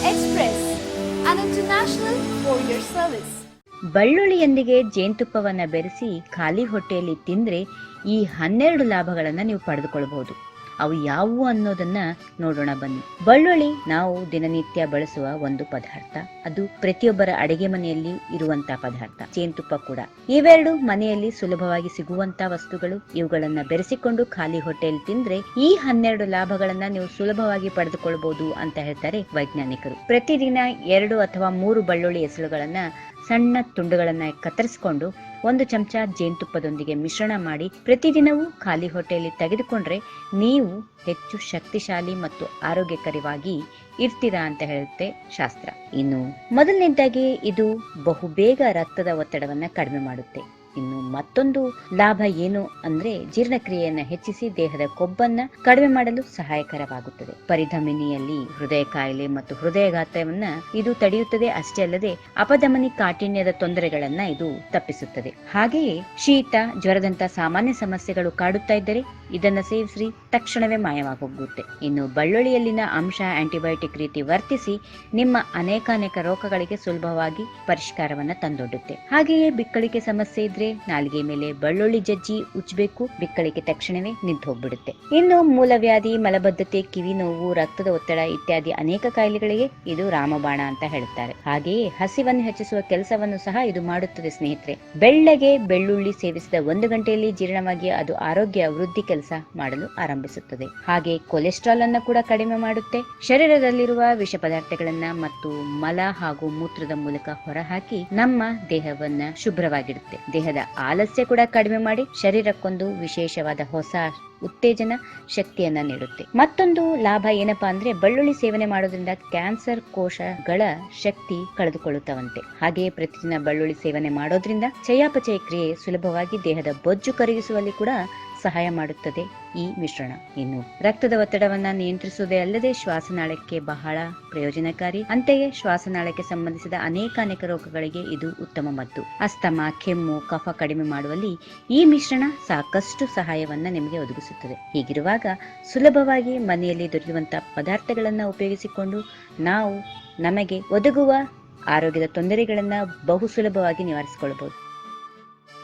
An international ಜೇನುತುಪ್ಪವನ್ನು service. ಬೆಳ್ಳುಳ್ಳಿಯೊಂದಿಗೆ ಜೇನುತುಪ್ಪವನ್ನು ಬೆರೆಸಿ ಖಾಲಿ ಹೊಟ್ಟೆಯಲ್ಲಿ ತಿಂದರೆ ಈ ಹನ್ನೆರಡು ಲಾಭಗಳನ್ನು ನೀವು ಪಡೆದುಕೊಳ್ಳಬಹುದು ಅವು ಯಾವುವು ಅನ್ನೋದನ್ನ ನೋಡೋಣ ಬನ್ನಿ. ಬಳ್ಳುಳ್ಳಿ ನಾವು ದಿನನಿತ್ಯ ಬಳಸುವ ಒಂದು ಪದಾರ್ಥ. ಅದು ಪ್ರತಿಯೊಬ್ಬರ ಅಡಿಗೆ ಮನೆಯಲ್ಲಿ ಇರುವಂತಹ ಪದಾರ್ಥ. ಜೇನುತುಪ್ಪ ಕೂಡ. ಇವೆರಡು ಮನೆಯಲ್ಲಿ ಸುಲಭವಾಗಿ ಸಿಗುವಂತಹ ವಸ್ತುಗಳು. ಇವುಗಳನ್ನ ಬೆರೆಸಿಕೊಂಡು ಖಾಲಿ ಹೊಟ್ಟೆಯಲ್ಲಿ ತಿಂದ್ರೆ ಈ ಹನ್ನೆರಡು ಲಾಭಗಳನ್ನ ನೀವು ಸುಲಭವಾಗಿ ಪಡೆದುಕೊಳ್ಳಬಹುದು ಅಂತ ಹೇಳ್ತಾರೆ ವೈಜ್ಞಾನಿಕರು. ಪ್ರತಿದಿನ ಎರಡು ಅಥವಾ ಮೂರು ಬಳ್ಳುಳ್ಳಿ ಎಸಳುಗಳನ್ನ ಸಣ್ಣ ತುಂಡುಗಳನ್ನ ಕತ್ತರಿಸಿಕೊಂಡು ಒಂದು ಚಮಚ ಜೇನುತುಪ್ಪದೊಂದಿಗೆ ಮಿಶ್ರಣ ಮಾಡಿ ಪ್ರತಿದಿನವೂ ಖಾಲಿ ಹೊಟ್ಟೆಯಲ್ಲಿ ತೆಗೆದುಕೊಂಡ್ರೆ ನೀವು ಹೆಚ್ಚು ಶಕ್ತಿಶಾಲಿ ಮತ್ತು ಆರೋಗ್ಯಕರವಾಗಿ ಇರ್ತೀರಾ ಅಂತ ಹೇಳುತ್ತೆ ಶಾಸ್ತ್ರ. ಇನ್ನು ಮೊದಲನೇದಾಗಿ ಇದು ಬಹುಬೇಗ ರಕ್ತದ ಒತ್ತಡವನ್ನ ಕಡಿಮೆ ಮಾಡುತ್ತೆ. ಇನ್ನು ಮತ್ತೊಂದು ಲಾಭ ಏನು ಅಂದ್ರೆ ಜೀರ್ಣಕ್ರಿಯೆಯನ್ನು ಹೆಚ್ಚಿಸಿ ದೇಹದ ಕೊಬ್ಬನ್ನ ಕಡಿಮೆ ಮಾಡಲು ಸಹಾಯಕರವಾಗುತ್ತದೆ. ಪರಿಧಮಿನಿಯಲ್ಲಿ ಹೃದಯ ಕಾಯಿಲೆ ಮತ್ತು ಹೃದಯಘಾತವನ್ನ ಇದು ತಡೆಯುತ್ತದೆ. ಅಷ್ಟೇ ಅಲ್ಲದೆ ಅಪಧಮನಿ ಕಾಠಿಣ್ಯದ ತೊಂದರೆಗಳನ್ನ ಇದು ತಪ್ಪಿಸುತ್ತದೆ. ಹಾಗೆಯೇ ಶೀತ, ಜ್ವರದಂತ ಸಾಮಾನ್ಯ ಸಮಸ್ಯೆಗಳು ಕಾಡುತ್ತಾ ಇದ್ದರೆ ಇದನ್ನ ಸೇವಿಸಿ ತಕ್ಷಣವೇ ಮಾಯವಾಗೋಗುತ್ತೆ. ಇನ್ನು ಬಳ್ಳುಳ್ಳಿಯಲ್ಲಿನ ಅಂಶ ಆಂಟಿಬಯೋಟಿಕ್ ರೀತಿ ವರ್ತಿಸಿ ನಿಮ್ಮ ಅನೇಕಾನೇಕ ರೋಗಗಳಿಗೆ ಸುಲಭವಾಗಿ ಪರಿಷ್ಕಾರವನ್ನ ತಂದೊಡ್ಡುತ್ತೆ. ಹಾಗೆಯೇ ಬಿಕ್ಕಳಿಕೆ ಸಮಸ್ಯೆ ನಾಲಿಗೆ ಮೇಲೆ ಬೆಳ್ಳುಳ್ಳಿ ಜಜ್ಜಿ ಉಚ್ಚಬೇಕು ಬಿಕ್ಕಳಿಕೆ ತಕ್ಷಣವೇ ನಿಂತು ಹೋಗ್ಬಿಡುತ್ತೆ. ಇನ್ನು ಮೂಲವ್ಯಾಧಿ, ಮಲಬದ್ಧತೆ, ಕಿವಿ ನೋವು, ರಕ್ತದ ಒತ್ತಡ ಇತ್ಯಾದಿ ಅನೇಕ ಕಾಯಿಲೆಗಳಿಗೆ ಇದು ರಾಮಬಾಣ ಅಂತ ಹೇಳುತ್ತಾರೆ. ಹಾಗೆಯೇ ಹಸಿವನ್ನು ಹೆಚ್ಚಿಸುವ ಕೆಲಸವನ್ನು ಸಹ ಇದು ಮಾಡುತ್ತದೆ ಸ್ನೇಹಿತರೆ. ಬೆಳ್ಳಗೆ ಬೆಳ್ಳುಳ್ಳಿ ಸೇವಿಸಿದ ಒಂದು ಗಂಟೆಯಲ್ಲಿ ಜೀರ್ಣವಾಗಿ ಅದು ಆರೋಗ್ಯ ವೃದ್ಧಿ ಕೆಲಸ ಮಾಡಲು ಆರಂಭಿಸುತ್ತದೆ. ಹಾಗೆ ಕೊಲೆಸ್ಟ್ರಾಲ್ ಅನ್ನು ಕೂಡ ಕಡಿಮೆ ಮಾಡುತ್ತೆ. ಶರೀರದಲ್ಲಿರುವ ವಿಷ ಪದಾರ್ಥಗಳನ್ನ ಮತ್ತು ಮಲ ಹಾಗೂ ಮೂತ್ರದ ಮೂಲಕ ಹೊರಹಾಕಿ ನಮ್ಮ ದೇಹವನ್ನ ಶುಭ್ರವಾಗಿಡುತ್ತೆ. ದೇಹದ ಆಲಸ್ಯ ಕೂಡ ಕಡಿಮೆ ಮಾಡಿ ಶರೀರಕ್ಕೊಂದು ವಿಶೇಷವಾದ ಹೊಸ ಉತ್ತೇಜನ ಶಕ್ತಿಯನ್ನ ನೀಡುತ್ತೆ. ಮತ್ತೊಂದು ಲಾಭ ಏನಪ್ಪಾ ಅಂದ್ರೆ ಬೆಳ್ಳುಳ್ಳಿ ಸೇವನೆ ಮಾಡೋದ್ರಿಂದ ಕ್ಯಾನ್ಸರ್ ಕೋಶಗಳ ಶಕ್ತಿ ಕಳೆದುಕೊಳ್ಳುತ್ತವಂತೆ. ಹಾಗೆಯೇ ಪ್ರತಿದಿನ ಬೆಳ್ಳುಳ್ಳಿ ಸೇವನೆ ಮಾಡೋದ್ರಿಂದ ಚಯಾಪಚಯ ಕ್ರಿಯೆ ಸುಲಭವಾಗಿ ದೇಹದ ಬೊಜ್ಜು ಕರಗಿಸುವಲ್ಲಿ ಕೂಡ ಸಹಾಯ ಮಾಡುತ್ತದೆ ಈ ಮಿಶ್ರಣ. ಇನ್ನು ರಕ್ತದ ಒತ್ತಡವನ್ನ ನಿಯಂತ್ರಿಸುವುದೇ ಅಲ್ಲದೆ ಶ್ವಾಸನಾಳಕ್ಕೆ ಬಹಳ ಪ್ರಯೋಜನಕಾರಿ. ಅಂತೆಯೇ ಶ್ವಾಸನಾಳಕ್ಕೆ ಸಂಬಂಧಿಸಿದ ಅನೇಕ ಅನೇಕ ರೋಗಗಳಿಗೆ ಇದು ಉತ್ತಮ ಮದ್ದು. ಅಸ್ತಮ, ಕೆಮ್ಮು, ಕಫ ಕಡಿಮೆ ಮಾಡುವಲ್ಲಿ ಈ ಮಿಶ್ರಣ ಸಾಕಷ್ಟು ಸಹಾಯವನ್ನ ನಿಮಗೆ ಒದಗಿಸುತ್ತದೆ. ಹೀಗಿರುವಾಗ ಸುಲಭವಾಗಿ ಮನೆಯಲ್ಲಿ ದೊರೆಯುವಂತಹ ಪದಾರ್ಥಗಳನ್ನು ಉಪಯೋಗಿಸಿಕೊಂಡು ನಾವು ನಮಗೆ ಒದಗುವ ಆರೋಗ್ಯದ ತೊಂದರೆಗಳನ್ನ ಬಹು ಸುಲಭವಾಗಿ ನಿವಾರಿಸಿಕೊಳ್ಳಬಹುದು